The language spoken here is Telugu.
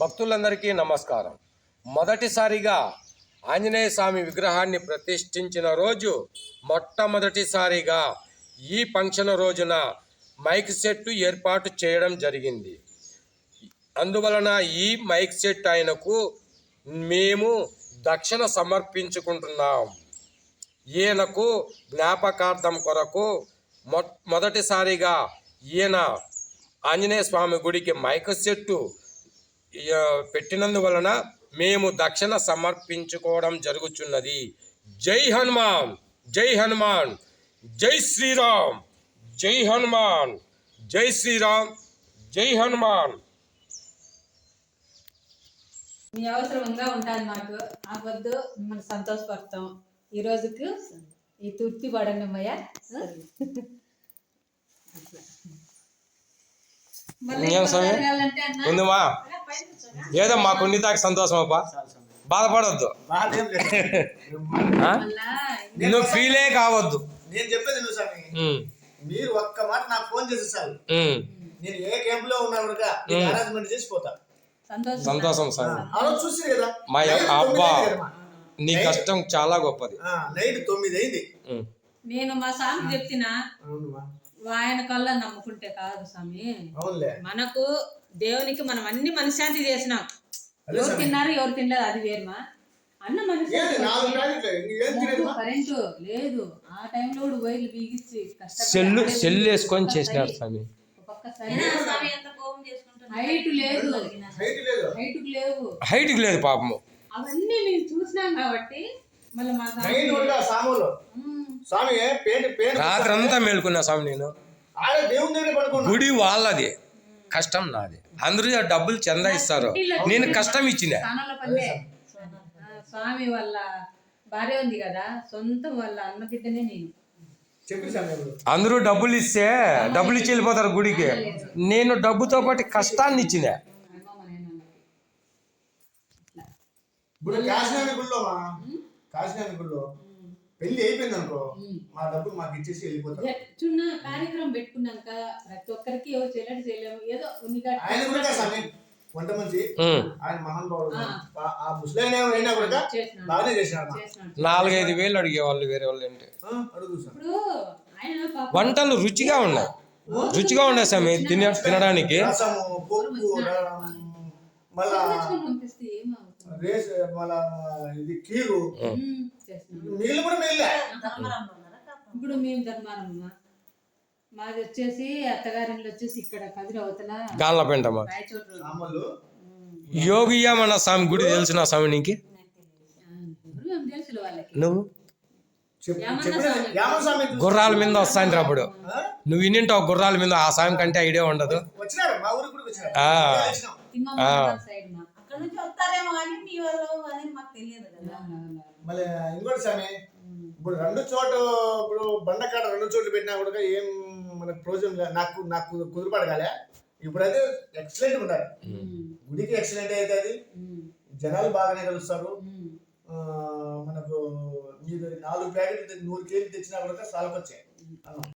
భక్తులందరికీ నమస్కారం. మొదటిసారిగా ఆంజనేయ స్వామి విగ్రహాన్ని ప్రతిష్ఠించిన రోజు మొట్టమొదటిసారిగా ఈ ఫంక్షన్ రోజున మైక్ సెట్ ఏర్పాటు చేయడం జరిగింది. అందువలన ఈ మైక్ సెట్ ఆయనకు మేము దక్షిణ సమర్పించుకుంటున్నాం. ఈయనకు జ్ఞాపకార్థం కొరకు మొ మొదటిసారిగా ఈయన ఆంజనేయ స్వామి గుడికి మైక్ సెట్టు పెట్టినందువలన మేము దక్షిణ సమర్పించుకోవడం జరుగుతున్నది జై హనుమాన్ జై హనుమాన్ జై శ్రీరామ్ జై హనుమాన్ జై శ్రీరామ్ జై హనుమాన్. మీ అవసరంగా ఉంటుంది మాకు. ఆ పొద్దు మిమ్మల్ని సంతోషపడతాం. ఈ రోజుకు ఈ తృప్తి పడండి అమ్మయ్య ఏదో మాకు ఉండిదాకా సంతోషం అబ్బా. బాధపడొద్దు. నువ్వు ఫీలే కావద్దు. నేను చెప్పేది నువ్వు స్వామి. మీరు ఒక్క మాట నాకు ఫోన్ చేసి చాలు ఉమ్. నేను ఏ క్యాంప్లో ఉన్నా కూడా మీకు అరేంజ్మెంట్ చేసి పోతా. సంతోషం. సంతోషం సార్. చూసి కదా మా అబ్బా. నీ కష్టం చాలా గొప్పది. ఆ, నైట్ తొమ్మిది అయింది. నేను మా స్వామి చెప్తున్నా. ఆయన కల్లా నమ్ముకుంటే కాదు స్వామి. అవునులే. మనకు దేవునికి మనం అన్ని మనశ్శాంతి చేసినాం ఎవరు. తిన్నారు ఎవరు తినలేదు అది వేరుమా? అన్న కరెంటు లేదు. ఆ టైంలో కూడా వైర్లు బిగించి సెల్లు ఉంది. వేసుకొని చేసినారు స్వామి. హైట్ లేదు. హైట్ లేదు. హైట్ పాపము. అవన్నీ మేము చూసినాం కాబట్టి మళ్ళీ మా నైట్ ఉండే సాములు? స్వామి పెయింట్ పెయింట్ రాత్రి అంతా మేలుకున్నా స్వామి నేను. గుడి వాళ్ళది. కష్టం నాది. అందరూ ఆ డబ్బులు చందా ఇస్తారు నేను కష్టం ఇచ్చిన. స్వామి వాళ్ళ భార్య ఉంది కదా సొంతం వాళ్ళ అన్న బిడ్డనే నేను. అందరూ డబ్బులు ఇస్తే డబ్బులు ఇచ్చి వెళ్ళిపోతారు గుడికి. నేను డబ్బుతో పాటు కష్టాన్ని ఇచ్చిన. ఇప్పుడు కాశీనాథ్ గుళ్ళో మా కాశీనాథ్ గుళ్ళో? పెళ్ళి అయిపోయింది అనుకో మా డబ్బులు మాకు ఇచ్చేసి చిన్న కార్యక్రమం పెట్టుకున్నాక ప్రతి ఒక్కరికి ఎవరు చేయలేడు చేయలేము ఏదో ఆయన కూడా స్వామి వంట మంచి. ఆయన మహానుభావుడు ఆ. ముసలైన అయినా కూడా బాగానే చేసినాడు నాలుగైదు వేలు అడిగేవాళ్ళు వేరే వాళ్ళు ఏంటి? వంటలు రుచిగా ఉన్నాయి రుచిగా ఉన్నాయి స్వామి తిన తినడానికి. మళ్ళా ఇది కీరు. నీళ్ళు కూడా మిగిలే. ఇప్పుడు మేము ధర్మారమ్మ మాది వచ్చేసి అత్తగారిలో వచ్చేసి ఇక్కడ కదిరి అవతల యోగియమన్న స్వామి గుడి తెలిసిన స్వామి నీకు? ఆ, ఎవరు ఏం తెలుసులే వాళ్ళకి. నువ్వు? గుర్రాల మీద వస్తాను అప్పుడు? నువ్వు వినింటావు గుర్రాల మీద ఆ స్వామి కంటే ఐడియా ఉండదు. కానీ మీ వాళ్ళు మాకు తెలియదు కదా. మళ్ళీ ఇంకోటి స్వామి ఇప్పుడు రెండు చోట ఇప్పుడు బండకాడ రెండు చోట్ల పెట్టినా కూడా ఏం మనకు ప్రయోజనం నాకు నాకు కుదురుపడగాలే ఇప్పుడైతే ఎక్సలెంట్ ఉండాలి ఉమ్, గుడికి ఎక్సలెంట్ అవుతుంది జనాలు బాగానే కలుస్తారు. మనకు మీరు నాలుగు ప్యాకెట్లు నూరు కేజీలు తెచ్చినా కూడా సాలకొచ్చాయి.